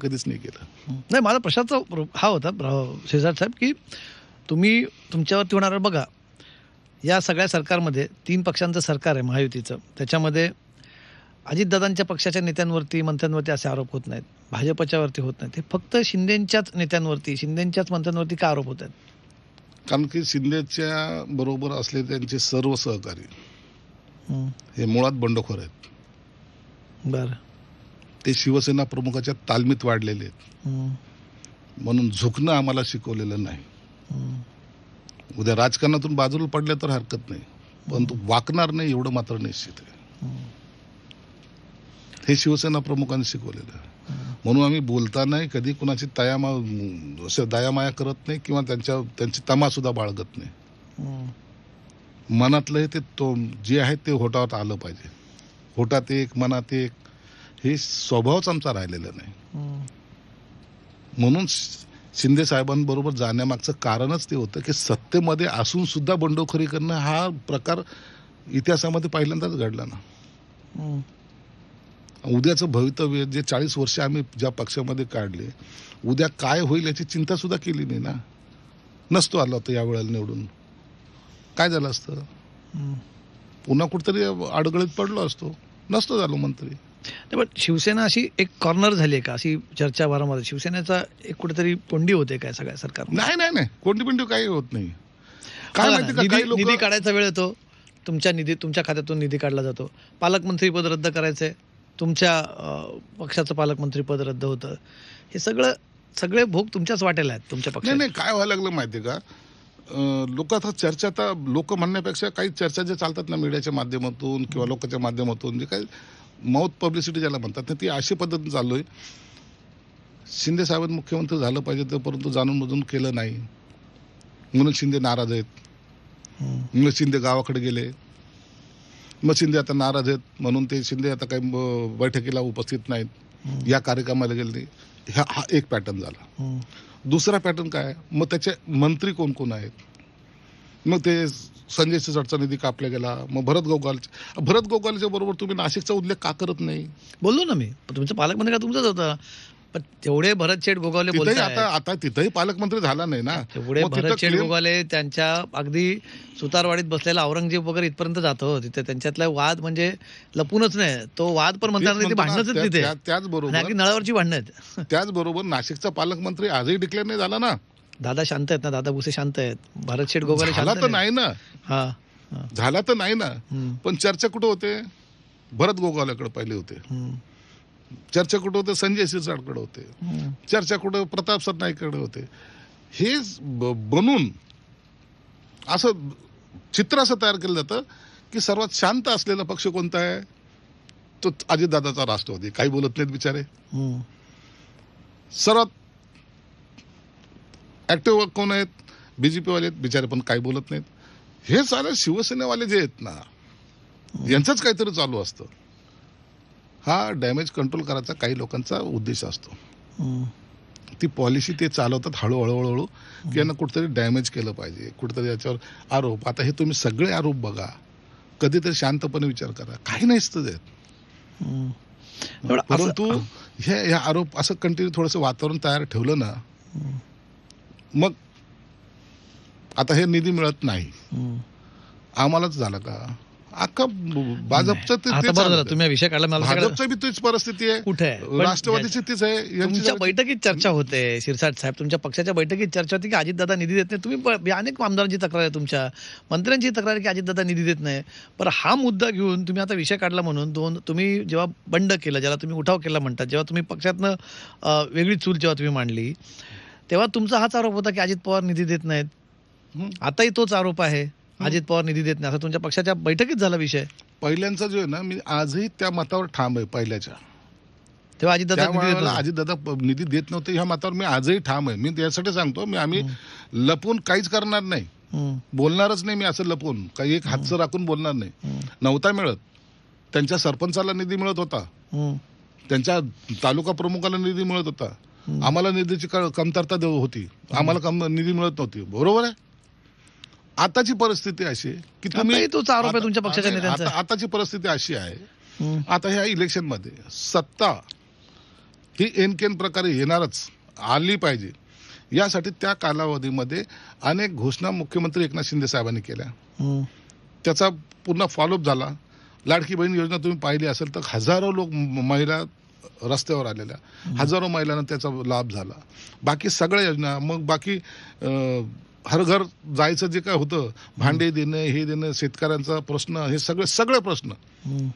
कधीच नाही केलं. नाही माझा प्रश्नाचा प्र- हा होता शेजार साहेब की तुम्ही तुमच्यावरती होणार बघा या सगळ्या सरकारमध्ये तीन पक्षांचं सरकार आहे महायुतीचं. त्याच्यामध्ये अजितदादांच्या पक्षाच्या नेत्यांवरती मंत्र्यांवरती असे आरोप होत नाहीत. भाजपच्यावरती होत नाहीत. हे फक्त शिंदेंच्याच नेत्यांवरती शिंदेंच्याच मंत्र्यांवरती का आरोप होत आहेत? कारण की शिंदेच्या बरोबर असले त्यांचे सर्व सहकारी हे मुळात बंडखोर आहेत. बरं. ते शिवसेना प्रमुखाच्या तालमीत वाढलेले आहेत. म्हणून झुकणं आम्हाला शिकवलेलं नाही. उद्या राजकारणातून बाजूला पडले तर हरकत नाही. परंतु वाकणार नाही एवढं मात्र निश्चित आहे. हं, शिवसेना प्रमुखांनी शिकवलेलं आहे. म्हणून आम्ही बोलतानाही कधी कुणाची तयामा असं दयामाया करत नाही किंवा त्यांच्या त्यांची तमा सुद्धा बाळगत नाही. मनातलं हे ते तो जे आहे ते होटावत आलं पाहिजे. होटात एक मनात एक हे स्वभावच आमचा राहिलेला नाही. म्हणून शिंदे साहेबांबरोबर जाण्यामागचं कारणच ते होतं की सत्तेमध्ये असून सुद्धा बंडखोरी करणं हा प्रकार इतिहासामध्ये पहिल्यांदाच घडला ना. उद्याचं भवितव्य जे चाळीस वर्ष आम्ही ज्या पक्षामध्ये काढले उद्या काय होईल याची चिंता सुद्धा केली नाही ना नसतो आला होता या वेळेला निवडून काय झालं असतं. पुन्हा कुठतरी अडगळीत पडलो असतो नसतो झालो मंत्री नाही, पण शिवसेना अशी एक कॉर्नर झाली आहे का? अशी चर्चा वारंवार शिवसेनेचा एक कुठेतरी कोंडी होते काय सगळ्या सरकार नाही नाही नाही. कोणती पिंडी काही होत नाही. काय माहिती का निधी काही लोक निधी काढायचा वेळ येतो. तुमच्या निधी तुमच्या खात्यातून निधी काढला जातो. पालकमंत्री पद रद्द करायचंय. तुमच्या अं, पक्षाचं पालकमंत्री पद रद्द होतं. हे सगळं सगळे भोग तुमच्याच वाटेला आहेत तुमच्या नाही पक्षात नाही काय व्हायला लागलं माहितीये का? लोक आता चर्चा आता लोक म्हणण्यापेक्षा काही चर्चा ज्या चालतात ना मीडियाच्या माध्यमातून किंवा लोकांच्या माध्यमातून जे काही माउथ पब्लिसिटी ज्याला म्हणतात ना ती अशी पद्धतीने चालू आहे शिंदे साहेबांनी मुख्यमंत्री झालं पाहिजे ते परंतु जाणून बुजून केलं नाही म्हणून शिंदे नाराज आहेत. मग शिंदे गावाकडे गेले मग शिंदे आता नाराज आहेत म्हणून ते शिंदे आता काही बैठकीला उपस्थित नाहीत या कार्यक्रमाला गेले नाही. हा हा एक पॅटर्न झाला. दुसरा पॅटर्न काय? मग त्याचे मंत्री कोण कोण आहेत मग ते संजय सिसोडचा निधी कापला गेला. मग भरत गोगालचे भरत गोगालच्या बरोबर तुम्ही नाशिकचा उल्लेख का करत नाही? बोललो ना मी. तुमचं पालकमंत्री का तुमचाच होता? पण तेवढे भरत शेठ गोगावले तिथेही बोलतायत. आता आता तिथेही पालकमंत्री झाला नाही ना. तेवढे भरत शेठ गोगाले त्यांच्या अगदी सुतारवाडीत बसलेला औरंगजेब वगैरे इथपर्यंत जातो. तिथे त्यांच्यातला वाद म्हणजे लपूनच नाही. तो वाद पण म्हणतात तेच ते म्हणतो ना, भांडणच तिथे. त्याचबरोबर नळावरची भांडणं आहेत. त्याचबरोबर नाशिकचा पालकमंत्री आजही डिक्लेअर नाही झाला ना. दादा शांत आहेत ना? दादा भुसे शांत आहेत. भरत शेठ गोगाले झाला शांत तर. नाही ना? हा हा. झाला तर नाही ना? हम्म, पण चर्चा कुठं होते? भरत गोगावल्याकडे पहिले होते. हम्म, चर्चा कुठं होते? संजय सिरसाटकडे होते. हम्म. चर्चा कुठं? प्रताप सरनाईकडे होते. हे ब- बनून असं चित्र असं तयार केलं जातं की सर्वात शांत असलेला पक्ष कोणता आहे? तो अजितदादाचा राष्ट्रवादी. काही बोलत नाहीत बिचारे. हम्म. सर्वात ऍक्टिव्ह कोण आहेत? बीजेपी वाले आहेत बिचारे पण काही बोलत नाहीत. हे सारे शिवसेनेवाले जे आहेत ना यांचंच काहीतरी चालू असतं. हा डॅमेज कंट्रोल करायचा काही लोकांचा उद्देश असतो. ती पॉलिसी ते चालवतात हळूहळू हळूहळू. की यांना कुठेतरी डॅमेज केलं पाहिजे. कुठेतरी याच्यावर आरोप. आता हे तुम्ही सगळे आरोप बघा. कधीतरी शांतपणे विचार करा. काही असं- परंतु हे हे आरोप असं कंटिन्यू थोडंसं वातावरण तयार ठेवलं ना मग आता हे निधी मिळत नाही. आम्हालाच झालं का? अख्खा भाजपचं. तुम्ही विषय काढला भाजपचं बी तीच परिस्थिती आहे. कुठे राष्ट्रवादीची तीच आहे. तुमच्या बैठकीत चर्चा होते शिरसाट साहेब. तुमच्या पक्षाच्या बैठकीत चर्चा होती की अजितदादा निधी देत नाही. तुम्ही अनेक आमदारांची तक्रार आहे तुमच्या. मंत्र्यांची तक्रार आहे की अजितदादा निधी देत नाही. पण हा मुद्दा घेऊन तुम्ही आता विषय काढला म्हणून दोन तुम्ही जेव्हा बंड केलं ज्याला तुम्ही उठाव केला म्हणतात जेव्हा तुम्ही पक्षातनं वेगळी चूल जेव्हा तुम्ही मांडली तेव्हा तुमचा हाच आरोप होता की अजित पवार निधी देत नाहीत. हं. आताही तोच आरोप आहे. अजित पवार निधी देत नाही. असा तुमच्या पक्षाच्या बैठकीत झाला विषय. पहिल्यांचा जो आहे ना मी आजही त्या मतावर ठाम आहे पहिल्याच्या. तेव्हा अजितदादा. अजितदादा निधी देत नव्हते ह्या मतावर मी आजही ठाम आहे. मी त्यासाठी सांगतो मी आम्ही लपून काहीच करणार नाही. बोलणारच नाही मी असं लपून. काही एक हातचं राखून बोलणार नाही. नव्हता मिळत. त्यांच्या सरपंचाला निधी मिळत होता. हं, त्यांच्या तालुका प्रमुखाला निधी मिळत होता. आम्हाला निधीची कमतरता देव होती. आम्हाला कम निधी मिळत नव्हती. बरोबर आहे? आताची परिस्थिती अशी की आता- तुमच्या पक्षाच्या आताची परिस्थिती अशी आहे. आता ह्या इलेक्शनमध्ये सत्ता ही एनकेन प्रकारे येणारच आली पाहिजे. यासाठी त्या कालावधीमध्ये अनेक घोषणा मुख्यमंत्री एकनाथ शिंदे साहेबांनी केल्या. त्याचा पूर्ण फॉलोअप झाला. लाडकी बहीण योजना तुम्ही पाहिली असेल तर हजारो लोक महिला रस्त्यावर आलेल्या. हजारो महिलांना त्याचा लाभ झाला. बाकी सगळ्या योजना मग बाकी हर घर जायचं जे काय होतं भांडे देणं हे देणं शेतकऱ्यांचा प्रश्न हे सगळे सगळे प्रश्न.